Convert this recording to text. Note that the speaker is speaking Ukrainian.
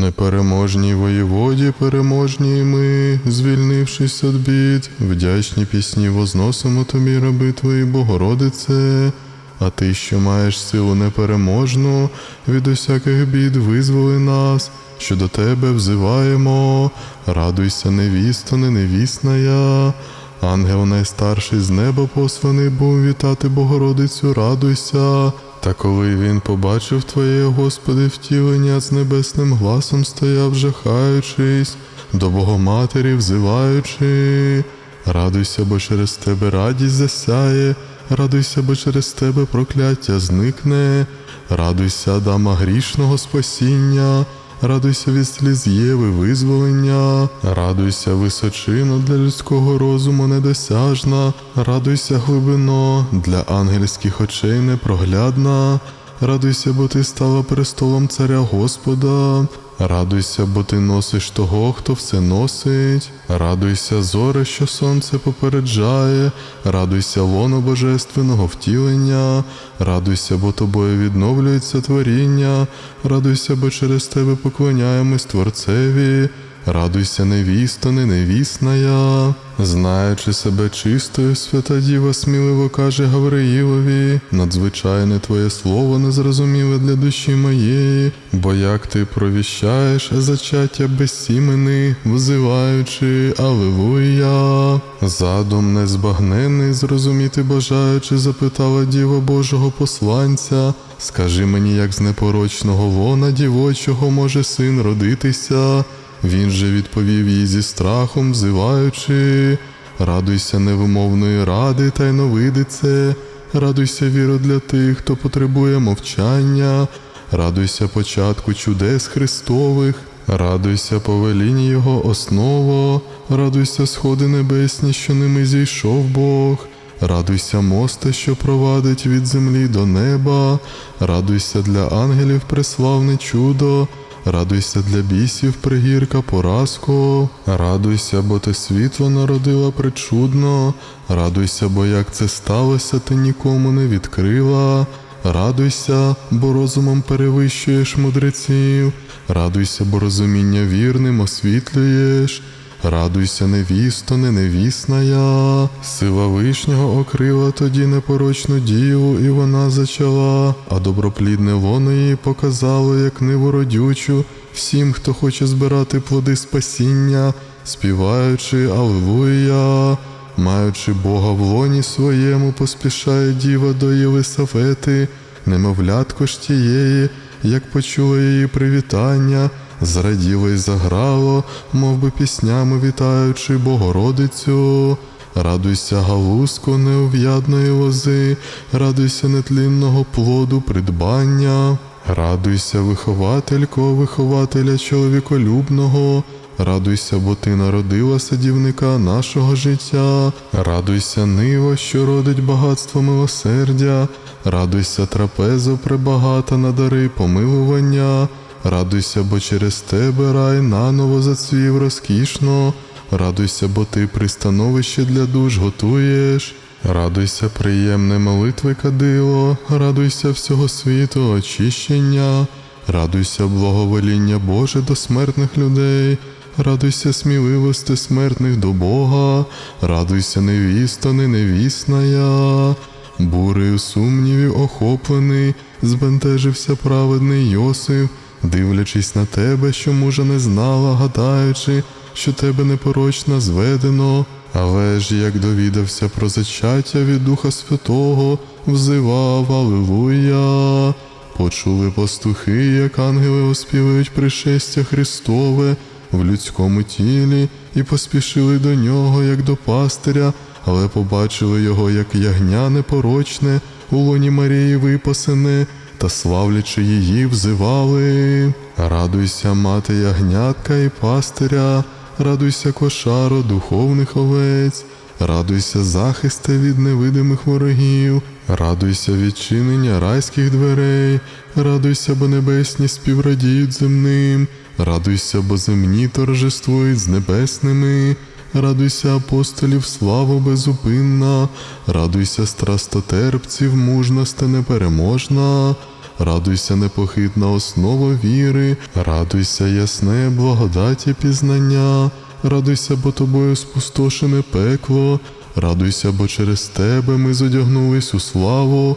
Непереможній воєводі, переможні ми, звільнившись від бід, вдячні пісні возносимо тобі, раби твої, Богородице. А ти, що маєш силу непереможну, від усяких бід визволи нас, що до тебе взиваємо. Радуйся, невісто, не невісна я. Ангел найстарший з неба посланий був вітати Богородицю, радуйся. Та коли він побачив Твоє, Господи, втілення з небесним гласом стояв, жахаючись, до Богоматері взиваючи. Радуйся, бо через тебе радість засяє, радуйся, бо через тебе прокляття зникне, радуйся, дама грішного спасіння, радуйся від сліз Єви визволення, радуйся височино для людського розуму недосяжна, радуйся глибино, для ангельських очей непроглядна. Радуйся, бо ти стала престолом царя Господа. Радуйся, бо ти носиш того, хто все носить. Радуйся, зоре, що сонце попереджає. Радуйся, лоно божественного втілення. Радуйся, бо тобою відновлюється творіння. Радуйся, бо через тебе поклоняємось Творцеві. Радуйся, невісто, не невісна я. Знаючи себе чистою, свята діва сміливо каже Гавриїлові, надзвичайне твоє слово незрозуміле для душі моєї, бо як ти провіщаєш зачаття безсімени, взиваючи Алилуя. Задум незбагненний, зрозуміти бажаючи, запитала діва Божого посланця. Скажи мені, як з непорочного лона дівочого може син родитися. Він же відповів їй зі страхом, взиваючи, радуйся невимовної ради, тайновидице, радуйся віро для тих, хто потребує мовчання, радуйся початку чудес Христових, радуйся повелінні Його осново, радуйся сходи небесні, що ними зійшов Бог. Радуйся, мосте, що провадить від землі до неба, радуйся для ангелів преславне чудо, Радуйся для бісів пригірка поразку, радуйся, бо ти світло народила причудно, радуйся, бо як це сталося, ти нікому не відкрила. Радуйся, бо розумом перевищуєш мудреців, радуйся, бо розуміння вірним освітлюєш. Радуйся, невісто, не невісна я. Сила вишнього окрила тоді непорочну діву, і вона зачала, а доброплідне воно її показало, як ниву родючу, всім, хто хоче збирати плоди спасіння, співаючи Аллилуйя. Маючи Бога в лоні своєму, поспішає діва до Єлисавети, немовлятко ж тієї, як почула її привітання, зраділо й заграло, мов би піснями вітаючи Богородицю. Радуйся, галузко неув'ядної лози, радуйся нетлінного плоду придбання, радуйся, вихователько, вихователя чоловіколюбного. Радуйся, бо ти народила садівника нашого життя, радуйся, нива, що родить багатство милосердя, радуйся, трапезо пребагата на дари помилування, радуйся, бо через тебе рай наново зацвів розкішно, радуйся, бо ти пристановище для душ готуєш. Радуйся, приємне молитви кадило, радуйся всього світу очищення, радуйся, благовоління Боже до смертних людей, радуйся сміливости смертних до Бога, радуйся, невіста, не невісна я. Бурею сумнівів охоплений, збентежився праведний Йосиф, дивлячись на тебе, що мужа не знала, гадаючи, що тебе непорочно зведено. Але ж як довідався про зачаття від Духа Святого, взивав Алилуя. Почули пастухи, як ангели оспівують пришестя Христове в людському тілі, і поспішили до нього, як до пастиря, але побачили його, як ягня непорочне, у лоні Марії випасене, та славлячи її, взивали. Радуйся, мати ягнятка і пастиря, радуйся, кошаро духовних овець, радуйся, захисте від невидимих ворогів, радуйся відчинення райських дверей, радуйся, бо небесні співрадіють земним, радуйся, бо земні торжествують з небесними. Радуйся, апостолів, слава безупинна, радуйся, страстотерпців, мужності непереможна, радуйся, непохитна основа віри, радуйся, ясне благодаті пізнання, радуйся, бо тобою спустошене пекло, радуйся, бо через тебе ми зодягнулись у славу,